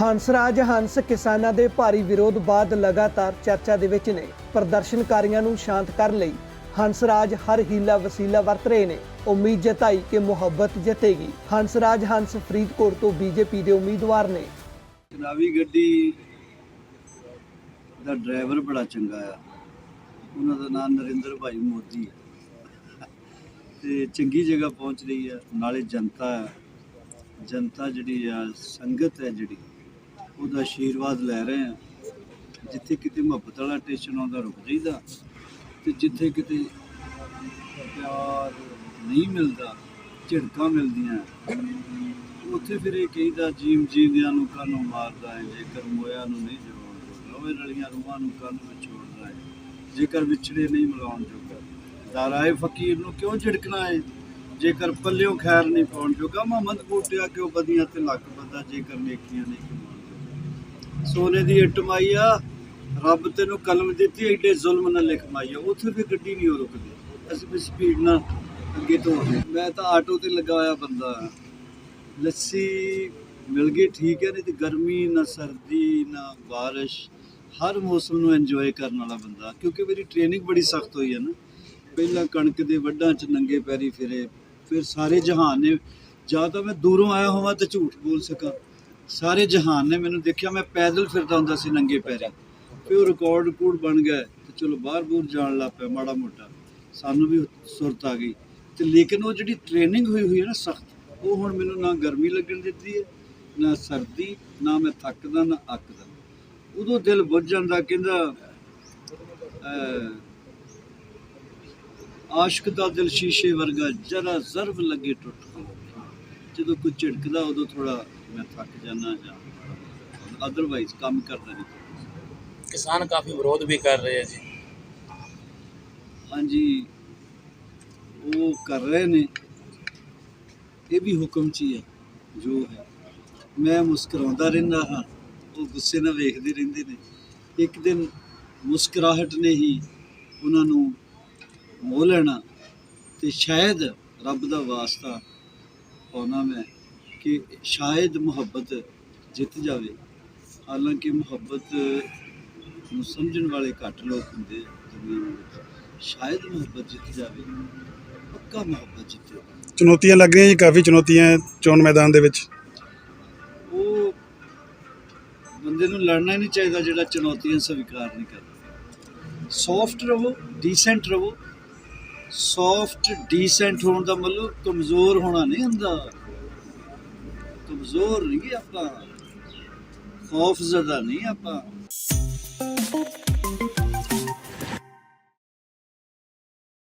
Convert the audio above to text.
ਹੰਸਰਾਜ ਹੰਸ ਕਿਸਾਨਾਂ ਦੇ ਭਾਰੀ ਵਿਰੋਧ ਬਾਅਦ ਲਗਾਤਾਰ ਚਰਚਾ ਦੇ ਵਿੱਚ ਨੇ। ਪ੍ਰਦਰਸ਼ਨਕਾਰੀਆਂ ਨੂੰ ਸ਼ਾਂਤ ਕਰਨ ਲਈ ਹੰਸਰਾਜ ਹਰ ਹੀਲਾ ਵਸੀਲਾ ਵਰਤ ਰਹੇ ਨੇ। ਉਮੀਦ ਜਤਾਈ ਕਿ ਮੁਹੱਬਤ ਜਿੱਤੇਗੀ। ਹੰਸਰਾਜ ਹੰਸ ਫਰੀਦਕੋਟ ਤੋਂ ਬੀਜੇਪੀ ਦੇ ਉਮੀਦਵਾਰ ਨੇ। ਚੁਣਾਵੀ ਗੱਡੀ ਦਾ ਡਰਾਈਵਰ ਬੜਾ ਚੰਗਾ ਆ। ਉਹਨਾਂ ਦਾ ਨਾਮ ਨਰਿੰਦਰ ਭਾਈ ਮੋਦੀ ਤੇ ਚੰਗੀ ਜਗ੍ਹਾ ਪਹੁੰਚ ਰਹੀ ਹੈ ਨਾਲੇ ਜਨਤਾ ਜਨਤਾ ਜਿਹੜੀ ਆ, ਸੰਗਤ ਹੈ ਜਿਹੜੀ। ਉਹਦਾ ਆਸ਼ੀਰਵਾਦ ਲੈ ਰਹੇ ਆ ਜਿੱਥੇ ਕਿਤੇ ਮੁਹੱਬਤ ਵਾਲਾ ਟੇਸ਼ਨ ਆਉਂਦਾ ਰੁਕ ਜਾਈਦਾ। ਤੇ ਜਿੱਥੇ ਕਿਤੇ ਪਿਆਰ ਨਹੀਂ ਮਿਲਦਾ, ਝਿੜਕਾਂ ਮਿਲਦੀਆਂ। ਉੱਥੇ ਫਿਰ ਇਹ ਕਹੀਦਾ, ਜੀਵ ਜੀਵਿਆਂ ਨੂੰ ਕਾਨੂੰ ਮਾਰਦਾ ਹੈ, ਜੇਕਰ ਮੋਇਆ ਨੂੰ ਨਹੀਂ ਜੋੜਦਾ ਲੋਵੇ ਰਲੀਆਂ ਰੂਹਾਂ ਨੂੰ ਕੰਨ ਵਿੱਚ ਛੋੜਦਾ ਹੈ। ਜੇਕਰ ਵਿਛੜੇ ਨਹੀਂ ਮਿਲਾਉਣ ਜੋਗਾ। ਦਾਰਾਏ ਫਕੀਰ ਨੂੰ ਕਿਉਂ ਝਿੜਕਣਾ ਹੈ? ਜੇਕਰ ਪੱਲਿਓਂ ਖੈਰ ਨਹੀਂ ਪਾਉਣ ਜੋਗਾ, ਮਹਮਦ ਬੂਟਿਆ ਕਿਉਂ ਬਦੀਆਂ ਤੇ ਲੱਕ ਬੰਦਾ, ਜੇਕਰ ਨੇਕੀਆਂ ਨਹੀਂ ਸੋਨੇ ਦੀ ਇੱਟ ਮਾਈ ਆ, ਰੱਬ ਤੈਨੂੰ ਕਲਮ ਦਿੱਤੀ, ਐਡੇ ਜ਼ੁਲਮ ਨਾਲ ਲਿਖ ਮਾਈ ਆ। ਉੱਥੇ ਫਿਰ ਗੱਡੀ ਨਹੀਂ ਰੁਕਦੀ। ਅਸੀਂ ਵੀ ਸਪੀਡ ਨਾਲ ਅੱਗੇ ਤੋਂ ਮੈਂ ਤਾਂ ਆਟੋ ਤੇ ਲੱਗਾ ਹੋਇਆ ਬੰਦਾ। ਲੱਸੀ ਮਿਲ ਗਈ, ਠੀਕ ਹੈ, ਨਹੀਂ ਤੇ ਗਰਮੀ, ਨਾ ਸਰਦੀ, ਨਾ ਬਾਰਿਸ਼, ਹਰ ਮੌਸਮ ਨੂੰ ਇੰਜੋਏ ਕਰਨ ਵਾਲਾ ਬੰਦਾ। ਕਿਉਂਕਿ ਮੇਰੀ ਟ੍ਰੇਨਿੰਗ ਬੜੀ ਸਖਤ ਹੋਈ ਹੈ ਨਾ। ਪਹਿਲਾਂ ਕਣਕ ਦੇ ਵੱਢਾਂ 'ਚ ਨੰਗੇ ਪੈਰੀ ਫਿਰੇ, ਫਿਰ ਸਾਰੇ ਜਹਾਨ ਨੇ, ਜਾਂ ਤਾਂ ਮੈਂ ਦੂਰੋਂ ਆਇਆ ਹੋਵਾਂ ਤੇ ਝੂਠ ਬੋਲ ਸਕਾਂ। ਸਾਰੇ ਜਹਾਨ ਨੇ ਮੈਨੂੰ ਦੇਖਿਆ, ਮੈਂ ਪੈਦਲ ਫਿਰਦਾ ਹੁੰਦਾ ਸੀ ਨੰਗੇ ਪੈਰੀ। ਫਿਰ ਉਹ ਰਿਕਾਰਡ ਰਿਕੂਡ ਬਣ ਗਿਆ ਤੇ ਚਲੋ ਬਾਹਰ ਬੂਰ ਜਾਣ ਲੱਗ ਪਿਆ ਮਾੜਾ ਮੋਟਾ। ਸਾਨੂੰ ਵੀ ਸੁਰਤ ਆ ਗਈ। ਤੇ ਲੇਕਿਨ ਉਹ ਜਿਹੜੀ ਟ੍ਰੇਨਿੰਗ ਹੋਈ ਹੋਈ ਹੈ ਨਾ ਸਖਤ, ਉਹ ਹੁਣ ਮੈਨੂੰ ਨਾ ਗਰਮੀ ਲੱਗਣ ਦਿੱਤੀ ਹੈ, ਨਾ ਸਰਦੀ, ਨਾ ਮੈਂ ਥੱਕਦਾ, ਨਾ ਅੱਕਦਾ। ਉਦੋਂ ਦਿਲ ਬੁੱਝ ਜਾਂਦਾ, ਕਹਿੰਦਾ ਆਸ਼ਕ ਦਾ ਦਿਲ ਸ਼ੀਸ਼ੇ ਵਰਗਾ ਜਰਾ ਜ਼ਰਬ ਲੱਗੇ ਟੁੱਟ ਜਦੋਂ ਕੋਈ ਝਿੜਕਦਾ, ਉਦੋਂ ਥੋੜਾ ਮੈਂ ਥੱਕ ਜਾਂਦਾ ਜਾਂ ਅਦਰਵਾਈਜ਼ ਕੰਮ ਕਰਦਾ ਨਹੀਂ ਕਿਸਾਨ ਕਾਫੀ ਵਿਰੋਧ ਵੀ ਕਰ ਰਹੇ ਹੈ ਜੀ। ਹਾਂਜੀ ਉਹ ਕਰ ਰਹੇ ਨੇ। ਇਹ ਵੀ ਹੁਕਮ 'ਚ ਹੀ ਹੈ ਜੋ ਹੈ। ਮੈਂ ਮੁਸਕਰਾਉਂਦਾ ਰਹਿੰਦਾ ਹਾਂ ਉਹ ਗੁੱਸੇ ਨਾਲ ਵੇਖਦੇ ਰਹਿੰਦੇ ਨੇ। ਇੱਕ ਦਿਨ ਮੁਸਕਰਾਹਟ ਨੇ ਹੀ ਉਹਨਾਂ ਨੂੰ ਮੋਹ ਲੈਣਾ ਤੇ ਸ਼ਾਇਦ ਰੱਬ ਦਾ ਵਾਸਤਾ ਪਾਉਣਾ ਮੈਂ। ਕਿ ਸ਼ਾਇਦ ਮੁਹੱਬਤ ਜਿੱਤ ਜਾਵੇ। ਹਾਲਾਂਕਿ ਮੁਹੱਬਤ ਨੂੰ ਸਮਝਣ ਵਾਲੇ ਘੱਟ ਲੋਕ ਹੁੰਦੇ ਦੁਨੀਆ ਵਿੱਚ ਸ਼ਾਇਦ ਮੁਹੱਬਤ ਜਿੱਤ ਜਾਵੇ ਪੱਕਾ ਮੁਹੱਬਤ ਜਿੱਤੇ ਚੁਣੌਤੀਆਂ ਲੱਗ ਰਹੀਆਂ ਜੀ ਕਾਫੀ ਚੁਣੌਤੀਆਂ ਚੋਣ ਮੈਦਾਨ ਦੇ ਵਿੱਚ। ਉਹ ਬੰਦੇ ਨੂੰ ਲੜਨਾ ਹੀ ਨਹੀਂ ਚਾਹੀਦਾ ਜਿਹੜਾ ਚੁਣੌਤੀਆਂ ਸਵੀਕਾਰ ਨਹੀਂ ਕਰਦਾ। ਸੌਫਟ ਰਹੋ ਡੀਸੈਂਟ ਰਹੋ। ਸੌਫਟ ਡੀਸੈਂਟ ਹੋਣ ਦਾ ਮਤਲਬ ਕਮਜ਼ੋਰ ਹੋਣਾ ਨਹੀਂ ਹੁੰਦਾ। ਕਮਜ਼ੋਰ ਨਹੀਂ ਆਪਾਂ ਖੌਫ ਜ਼ਦਾ ਨਹੀਂ ਆਪਾਂ।